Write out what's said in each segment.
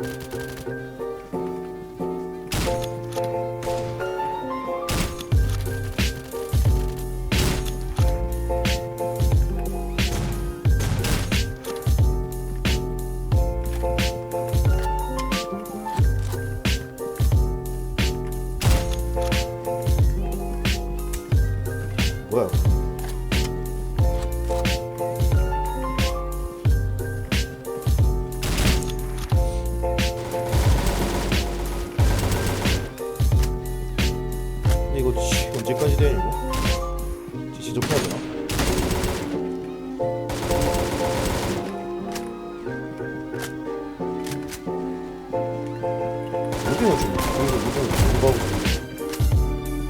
뭐 언제까지 돼 이거? 지지 좀 해야 되나? 무빙을 좀 거기서 무빙을 좀 가고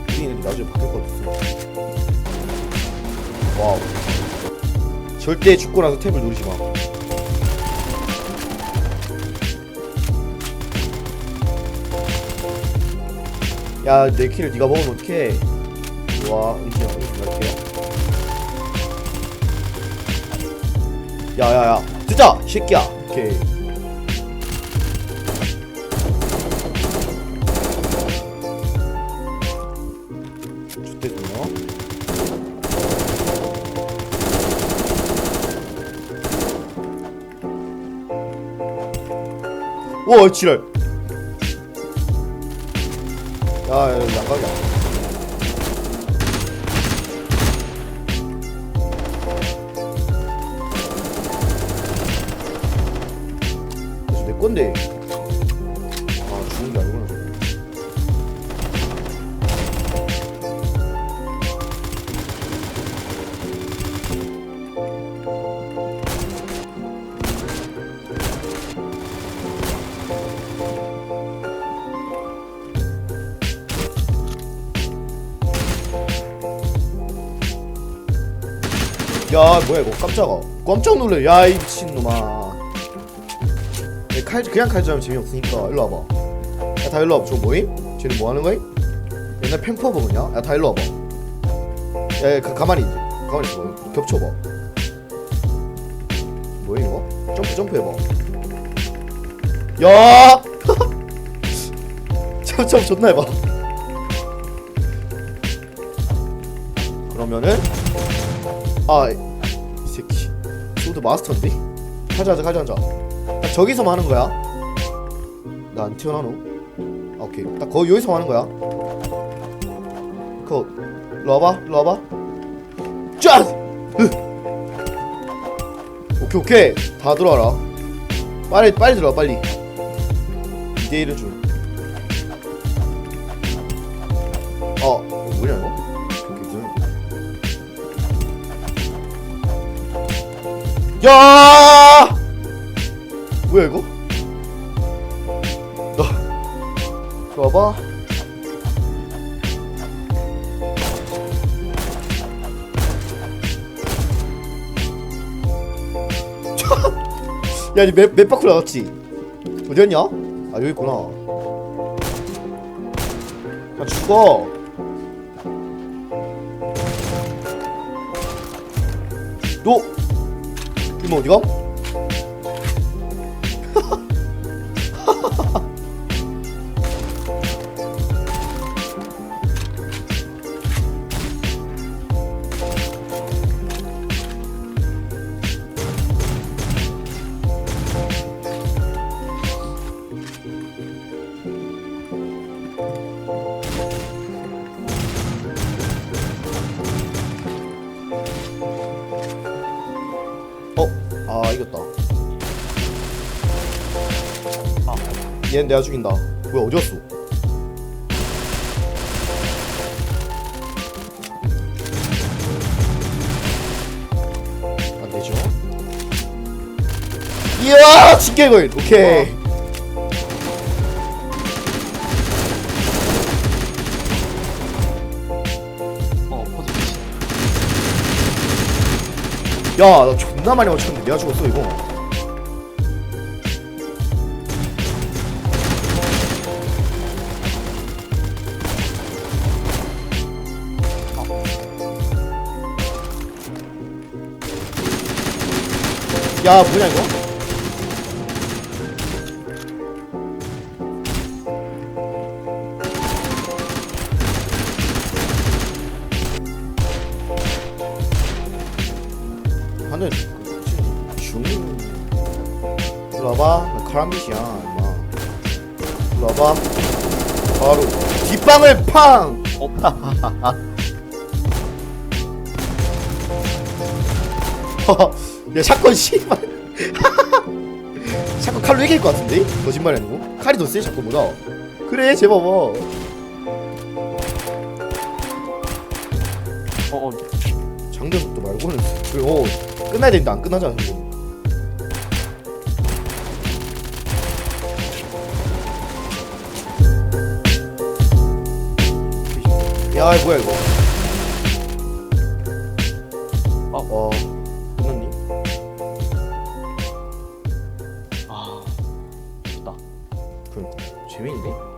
무빙이 나중에 바뀔 것 같았어. 와우. 절대 죽고 나서 탭을 누르지 마. 야, 내 키를 네가 먹으면 어떡해? 와, 이제 이렇게. 야, 야, 야, 뜨자, 새끼야. 오케이. 좋대군요. 오 지랄 야 야, 양각이 내 건데. 아 죽는 게 아니구나. 야 뭐야 이거? 깜짝아. 깜짝 놀래. 야이 미친놈아. 야, 칼 그냥 칼질하면 재미없으니까 일로 와봐 야 다 일로 와봐 저거 뭐임? 쟤는 뭐 하는 거임? 옛날 펜퍼 먹으냐? 야다 일로 와봐 야, 야 가, 가만히 있지 가만히 있어 봐. 겹쳐봐 뭐야 이거? 점프 점프 해봐 야 점프 점프 존나 해봐 그러면은 아, 이 새끼. 소드 마스터인데? 가자, 가자, 가자. 딱 저기서만 하는 거야. 나 안 튀어나노? 아, 오케이. 딱 거기 여기서 하는 거야. 그, 일로 와봐, 일로 와봐. 짠! 으. 오케이, 오케이. 다 들어와라. 빨리, 빨리 들어와, 빨리. 2대1을 줄. 어, 뭐냐, 이거? 야! 뭐야 이거? 너, 이리 와봐. 야, 니몇 몇 바퀴 나갔지? 어디였냐? 아 여기 있구나. 야 죽어. 너 이모 어디가? 아 이겼다. 아 얘는 내가 죽인다. 뭐야 어디였어? 안되죠? 이야 집게거인 오케이 야나 존나 많이 맞췄는데 내가 죽었어 이거. 야 뭐냐 이거 사람 짓이야 임마. 일로 와봐. 바로 뒷방을 팡! 어? 야 샷건 씨발. 샷건 칼로 이길 것 같은데? 거짓말 아니고? 칼이 더 세 샷건보다. 그래 제발 봐. 어, 어. 장전 속도 말고는 그, 어 끝나야 되는데 안 끝나잖아 지금 야 이거 뭐야 이거 어. 어 끝났니? 아. 좋다. 그러니까 재밌는데?